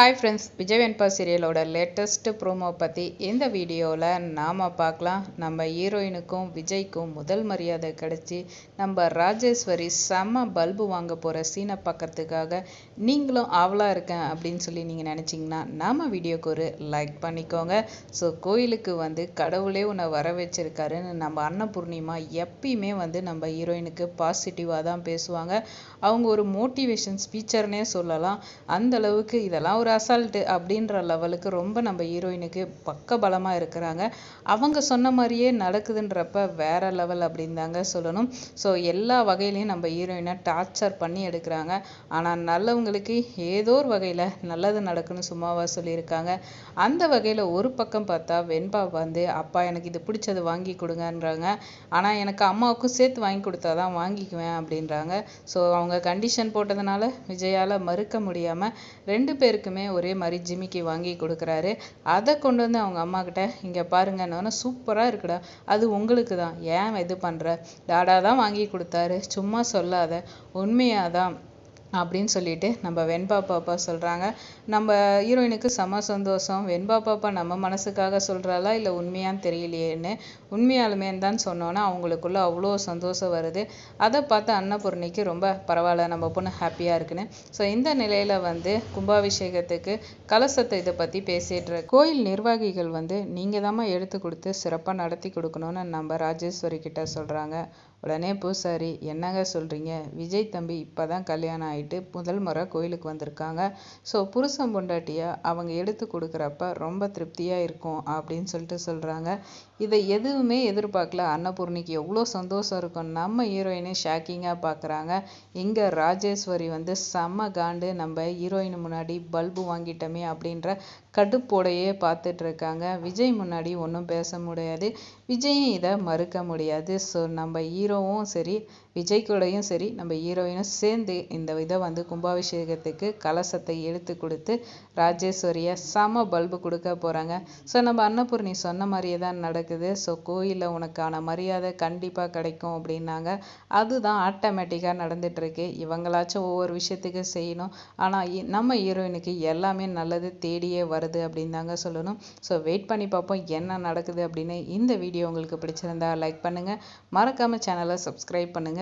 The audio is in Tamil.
ஹாய் ஃப்ரெண்ட்ஸ் விஜய் வெண்பா சீரியலோட லேட்டஸ்ட் ப்ரோமோ பற்றி இந்த வீடியோவில் நாம் பார்க்கலாம். நம்ம ஹீரோயினுக்கும் விஜய்க்கும் முதல் மரியாதை கிடச்சி நம்ம ராஜேஸ்வரி செம்ம பல்பு வாங்க போகிற சீனை பார்க்கறதுக்காக நீங்களும் ஆவலாக இருக்கேன் அப்படின்னு சொல்லி நீங்கள் நினச்சிங்கன்னா நம்ம வீடியோக்கு ஒரு லைக் பண்ணிக்கோங்க. ஸோ கோயிலுக்கு வந்து கடவுளே உன்னை வர வச்சிருக்காருன்னு நம்ம அன்னபூர்ணிமா எப்பயுமே வந்து நம்ம ஹீரோயினுக்கு பாசிட்டிவாக தான் பேசுவாங்க. அவங்க ஒரு மோட்டிவேஷன் ஸ்பீச்சர்னே சொல்லலாம். அந்த அளவுக்கு இதெல்லாம் ஒரு அசால்ட்டு அப்படின்ற லெவலுக்கு ரொம்ப நம்ம ஹீரோயினுக்கு பக்க பலமாக இருக்கிறாங்க. அவங்க சொன்ன மாதிரியே நடக்குதுன்றப்ப வேற லெவல் அப்படின்னு தாங்க சொல்லணும். ஸோ எல்லா வகையிலையும் நம்ம ஹீரோயினை டார்ச்சர் பண்ணி எடுக்கிறாங்க. ஆனால் நல்லவங்களுக்கு ஏதோ ஒரு வகையில் நல்லது நடக்குன்னு சும்மாவாக சொல்லியிருக்காங்க. அந்த வகையில் ஒரு பக்கம் பார்த்தா வெண்பா வந்து அப்பா எனக்கு இது பிடிச்சது வாங்கி கொடுங்கன்றாங்க. ஆனால் எனக்கு அம்மாவுக்கும் சேர்த்து வாங்கி கொடுத்தா தான் வாங்கிக்குவேன் அப்படின்றாங்க. ஸோ அவங்க கண்டிஷன் போட்டதுனால விஜயால் மறுக்க முடியாமல் ரெண்டு பேருக்குமே ஒரே மாதிரி ஜிமிக்கி வாங்கி கொடுக்குறாரு. அதை கொண்டு வந்து அவங்க அம்மா கிட்ட இங்கே பாருங்கன்னு சூப்பராக இருக்குடா. அது உங்களுக்கு தான். ஏன் இது பண்ணுற டாடா தான் வாங்கி கொடுத்தாரு. சும்மா சொல்லாத. உண்மையாக தான் அப்படின்னு சொல்லிட்டு நம்ம வெண்பா பாப்பா சொல்கிறாங்க நம்ம ஹீரோயினுக்கு செம சந்தோஷம். வெண்பா பாப்பா நம்ம மனசுக்காக சொல்கிறாளா இல்லை உண்மையான்னு தெரியலையேன்னு உண்மையாலுமே தான் சொன்னோன்னா அவங்களுக்குள்ள அவ்வளோ சந்தோஷம் வருது. அதை பார்த்து அன்னபூர்ணிக்கு ரொம்ப பரவாயில்ல நம்ம பொண்ணு ஹாப்பியாக இருக்குன்னு. ஸோ இந்த நிலையில் வந்து கும்பாபிஷேகத்துக்கு கலசத்தை இதை பற்றி பேசிட்டு கோயில் நிர்வாகிகள் வந்து நீங்கள் தாம்மா எடுத்து கொடுத்து சிறப்பாக நடத்தி கொடுக்கணும்னு நம்ம ராஜேஸ்வரி கிட்ட சொல்கிறாங்க உடனே பூசாரி என்னங்க சொல்கிறீங்க விஜய் தம்பி இப்போ தான் கல்யாணம் ஆகிட்டு முதல் முறை கோயிலுக்கு வந்திருக்காங்க. ஸோ புருஷன் பொண்டாட்டியாக அவங்க எடுத்து கொடுக்குறப்ப ரொம்ப திருப்தியாக இருக்கும் அப்படின்னு சொல்லிட்டு சொல்கிறாங்க இதை எதுவுமே எதிர்பார்க்கல. அன்னபூர்ணிக்கு எவ்வளோ சந்தோஷம் இருக்கும். நம்ம ஹீரோயினை ஷாக்கிங்காக பார்க்குறாங்க. இங்கே ராஜேஸ்வரி வந்து செம்ம காண்டு. நம்ம ஹீரோயின் முன்னாடி பல்பு வாங்கிட்டோமே அப்படின்ற கடுப்போடையே பார்த்துட்டு இருக்காங்க. விஜய் முன்னாடி ஒன்றும் பேச முடியாது. விஜயும் இதை மறுக்க முடியாது. ஸோ நம்ம ஹீரோவும் சரி விஜய் கூடயும் சரி நம்ம ஹீரோயினும் சேர்ந்து இந்த இதை வந்து கும்பாபிஷேகத்துக்கு கலசத்தை எடுத்து கொடுத்து ராஜேஸ்வரியை செம பல்பு கொடுக்க போகிறாங்க ஸோ நம்ம அன்னபூர்ணி சொன்ன மாதிரியே தான் நடக்குது. ஸோ கோயிலில் உனக்கான மரியாதை கண்டிப்பாக கிடைக்கும் அப்படின்னாங்க. அதுதான் ஆட்டோமேட்டிக்காக நடந்துகிட்ருக்கு இவங்களாச்சும் ஒவ்வொரு விஷயத்துக்கு செய்யணும். ஆனால் நம்ம ஹீரோயினுக்கு எல்லாமே நல்லது தேடியே வருது அப்படின்னு தாங்க சொல்லணும். ஸோ வெயிட் பண்ணி பார்ப்போம் என்ன நடக்குது அப்படின்னு இந்த வீடியோ உங்களுக்கு பிடிச்சிருந்தா லைக் பண்ணுங்கள் மறக்காமல் சேனலை சப்ஸ்கிரைப் பண்ணுங்கள்